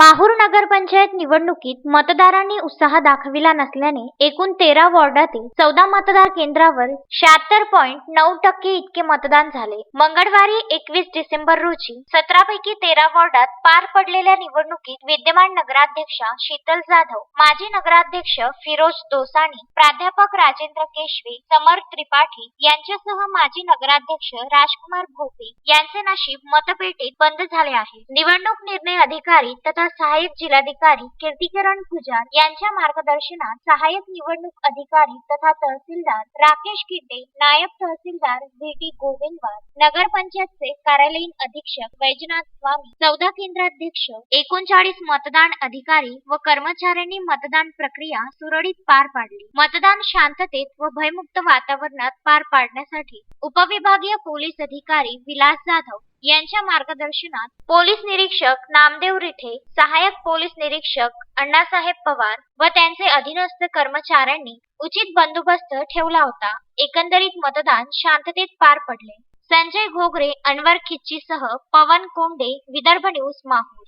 माहूर नगरपंचायत निवडणुकीत मतदारांनी उत्साह दाखविला नसल्याने एकूण तेरा वॉर्डातील चौदा मतदार केंद्रावर शहात्तर पॉईंट नऊ टक्के इतके मतदान झाले. मंगळवारी एकवीस डिसेंबर रोजी सतरापैकी तेरा वॉर्डात पार पडलेल्या निवडणुकीत विद्यमान नगराध्यक्षा शीतल जाधव माजी नगराध्यक्ष फिरोज दोसानी प्राध्यापक राजेंद्र केशवे समर त्रिपाठी यांच्यासह माजी नगराध्यक्ष राजकुमार भोपे यांचे नशीब मतपेटीत बंद झाले आहे. निवडणूक निर्णय अधिकारी तथा सहाय्यक जिल्हाधिकारी कीर्तिकरण पुजारी यांच्या मार्गदर्शनात सहाय्यक निवडणूक अधिकारी तथा तहसीलदार राकेश किड्डे नायब तहसीलदार व्ही टी गोविंदवार नगरपंचायतचे कार्यालयीन अधीक्षक वैजनाथ स्वामी चौदा केंद्राध्यक्ष एकोणचाळीस मतदान अधिकारी व कर्मचाऱ्यांनी मतदान प्रक्रिया सुरळीत पार पाडली. मतदान शांततेत व भयमुक्त वातावरणात पार पाडण्यासाठी उपविभागीय पोलीस अधिकारी विलास जाधव यांच्या मार्गदर्शनात पोलीस निरीक्षक नामदेव रिठे सहाय्यक पोलीस निरीक्षक अण्णासाहेब पवार व त्यांचे अधीनस्थ कर्मचाऱ्यांनी उचित बंदोबस्त ठेवला होता. एकंदरीत मतदान शांततेत पार पडले. संजय घोगरे अनवर खिच्चीसह पवन कोंडे विदर्भ न्यूज माहूर.